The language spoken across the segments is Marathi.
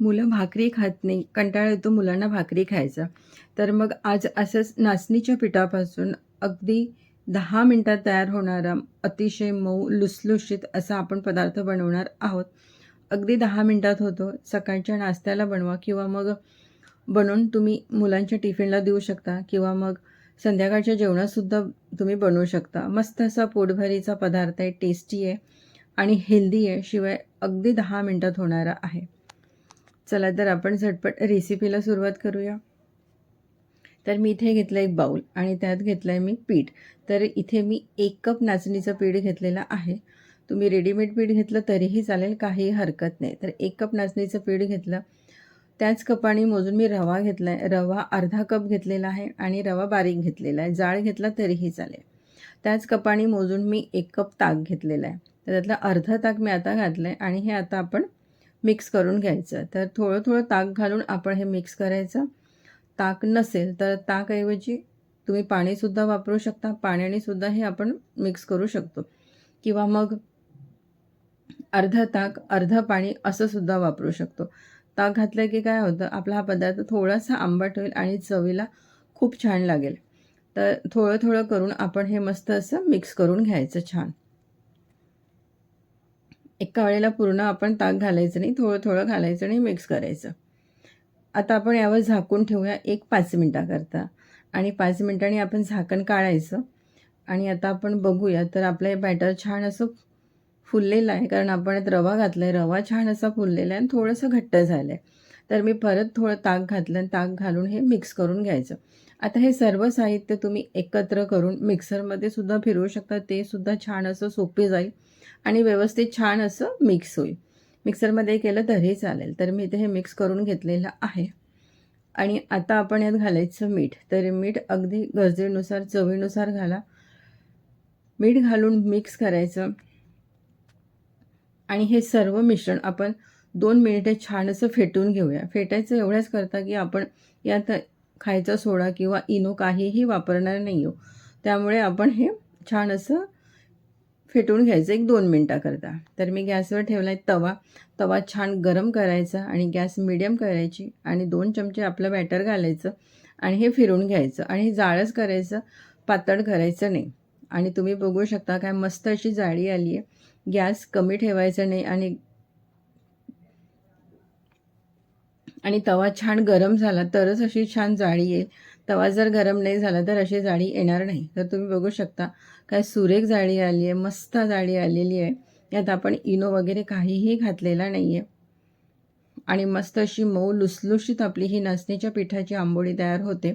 मुलं भाकरी खात नाही. कंटाळा येतो मुलांना भाकरी खायचा. तर मग आज असंच नाचणीच्या पिठापासून अगदी दहा मिनटात तयार होणारा अतिशय मऊ लुसलुशीत असा आपण पदार्थ बनवणार आहोत. अगदी दहा मिनटात होतो. सकाळच्या नाश्त्याला बनवा किंवा मग बनवून तुम्ही मुलांच्या टिफिनला देऊ शकता किंवा मग संध्याकाळच्या जेवणातसुद्धा तुम्ही बनवू शकता. मस्त असा पोटभरीचा पदार्थ आहे टेस्टी आहे आणि हेल्दी आहे. शिवाय अगदी दहा मिनटात होणारा आहे. चला तर आपण झटपट रेसिपीला सुरुवात करूया. तर मी इथे घेतलं एक बाऊल आणि त्यात घेतलं आहे मी पीठ. तर इथे मी एक कप नाचणीचं पीठ घेतलेलं आहे. तुम्ही रेडीमेड पीठ घेतलं तरीही चालेल काही हरकत नाही. तर एक कप नाचणीचं पीठ घेतलं. त्याच कपाने मोजून मी रवा घेतला आहे रवा अर्धा कप घेतलेला आहे आणि रवा बारीक घेतलेला आहे. जाळ घेतला तरीही चालेल. त्याच कपाने मोजून मी एक कप ताक घेतलेला आहे. तर त्यातलं अर्धा ताक मी आता घातलं आहे आणि हे आता आपण मिक्स करून घ्यायचं. तर थोडं थोडं ताक घालून आपण हे मिक्स करायचं. ताक नसेल तर ताकऐवजी तुम्ही पाणीसुद्धा वापरू शकता. पाण्यानेसुद्धा हे आपण मिक्स करू शकतो. किंवा मग अर्धा ताक अर्धं पाणी असंसुद्धा वापरू शकतो. ताक घातलं की काय होतं? आपला हा पदार्थ थोडासा आंबट होईल आणि चवीला खूप छान लागेल. तर थोडं थोडं करून आपण हे मस्त असं मिक्स करून घ्यायचं छान. एका वेळेला पूर्ण आपण ताक घालायचं नाही थोडं थोडं घालायचं आणि मिक्स करायचं. आता आपण यावर झाकून ठेवूया एक पाच मिनटाकरता. आणि पाच मिनटांनी आपण झाकण काढायचं. आणि आता आपण बघूया तर आपलं हे बॅटर छान असं फुललेलं आहे कारण आपण यात रवा घातला आहे रवा छान असा फुललेला आहे आणि थोडंसं घट्ट झालं आहे तर मी परत थोडं ताक घातलं आणि ताक घालून हे मिक्स करून घ्यायचं. आता हे सर्व साहित्य तुम्ही एकत्र करून मिक्सरमध्ये सुद्धा फिरवू शकता. ते सुद्धा छान असं सोपे जाईल. आणि व्यवस्थित छान असं मिक्स होईल. मिक्सरमध्ये केलं तरी चालेल. तर मी इथे हे मिक्स करून घेतलेलं आहे. आणि आता आपण यात घालायचं मीठ. तर मीठ अगदी गरजेनुसार चवीनुसार घाला. मीठ घालून मिक्स करायचं. आणि हे सर्व मिश्रण आपण दोन मिनिटे छान असं फेटून घेऊया. फेटायचं एवढ्याच करता की आपण यात खायचा सोडा किंवा इनो काहीही वापरणार नाही हो त्यामुळे आपण हे छान असं फेटून घ्यायचं एक दोन मिनटाकरता. तर मी गॅसवर ठेवला आहे तवा. तवा छान गरम करायचा आणि गॅस मिडियम करायची आणि दोन चमचे आपलं बॅटर घालायचं आणि हे फिरून घ्यायचं. आणि हे जाळच करायचं पातळ करायचं नाही. आणि तुम्ही बघू शकता काय मस्त अशी जाळी आली आहे. गॅस कमी ठेवायचा नाही आणि आणि तवा छान गरम झाला तरच अशी छान जाळी येईल. तवा जर गरम नाही झाला तर अशी जाळी येणार नाही. तर तुम्ही बघू शकता काय सुरेख जाळी आली आहे मस्त जाळी आलेली आहे. यात आपण इनो वगैरे काहीही घातलेला नाही आहे आणि मस्त अशी मऊ लुसलुशीत आपली ही नाचणीच्या पिठाची आंबोळी तयार होते.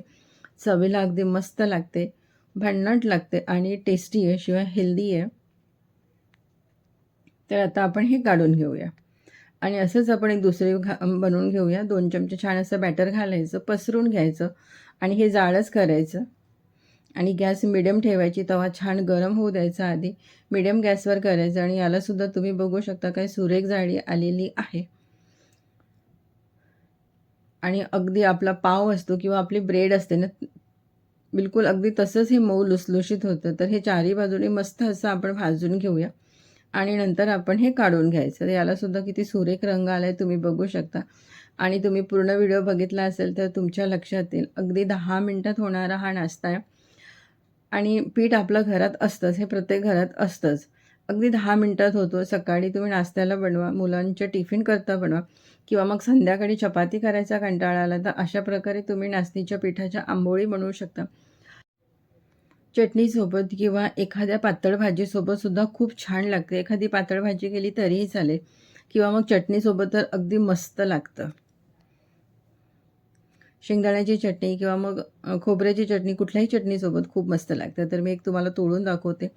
चवीला अगदी मस्त लागते भन्नाट लागते आणि टेस्टी आहे शिवाय हेल्दी आहे. तर आता आपण हे काढून घेऊया. आणि असंच आपण एक दुसरे घा बनवून घेऊया. दोन चमचे छान असं बॅटर घालायचं पसरून घ्यायचं. आणि हे जाळच करायचं. आणि गॅस मिडियम ठेवायची तवा छान गरम होऊ द्यायचा आधी. मिडियम गॅसवर करायचं आणि यालासुद्धा तुम्ही बघू शकता काय सुरेख जाळी आलेली आहे. आणि अगदी आपला पाव असतो किंवा आपली ब्रेड असते ना बिलकुल अगदी तसंच हे मऊ लुसलुशीत होतं. तर हे चारी बाजूने मस्त असं आपण भाजून घेऊया. आणि नंतर आपण हे काढून घ्यायचं. यालासुद्धा किती सुरेख रंग आला आहे तुम्ही बघू शकता. आणि तुम्ही पूर्ण व्हिडिओ बघितला असेल तर तुमच्या लक्षात येईल अगदी दहा मिनटात होणारा हा नाश्ता आहे. आणि पीठ आपलं घरात असतंच हे प्रत्येक घरात असतंच. अगदी दहा मिनटात होतो. सकाळी तुम्ही नाश्त्याला बनवा मुलांच्या टिफिन करता बनवा किंवा मग संध्याकाळी चपाती करायचा कंटाळा आला तर अशा प्रकारे तुम्ही नाचणीच्या पिठाच्या आंबोळी बनवू शकता. चटणीसोबत किंवा एखाद्या पातळ भाजीसोबतसुद्धा खूप छान लागते. एखादी पातळ भाजी केली तरीही चालेल. किंवा मग चटणीसोबत तर अगदी मस्त लागतं. शेंगदाण्याची चटणी किंवा मग खोबऱ्याची चटणी कुठल्याही चटणीसोबत खूप मस्त लागतं. तर मी एक तुम्हाला तोडून दाखवते.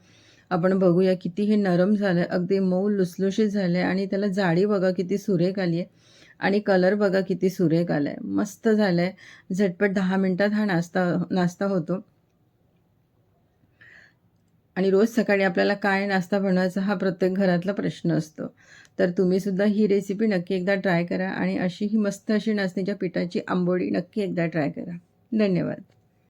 आपण बघूया किती हे नरम झालं आहे अगदी मऊ लुसलुशीत झालं आहे आणि त्याला जाडी बघा किती सुरेख आली आहे आणि कलर बघा किती सुरेख आला आहे मस्त झालं आहे झटपट दहा मिनटात हा नाश्ता नाश्ता होतो. आणि रोज सकाळी आपल्याला काय नाश्ता बनवायचा हा प्रत्येक घरातला प्रश्न असतो. तर तुम्हीसुद्धा ही रेसिपी नक्की एकदा ट्राय करा आणि अशी ही मस्त अशी नाचणीच्या पिठाची आंबोडी नक्की एकदा ट्राय करा. धन्यवाद.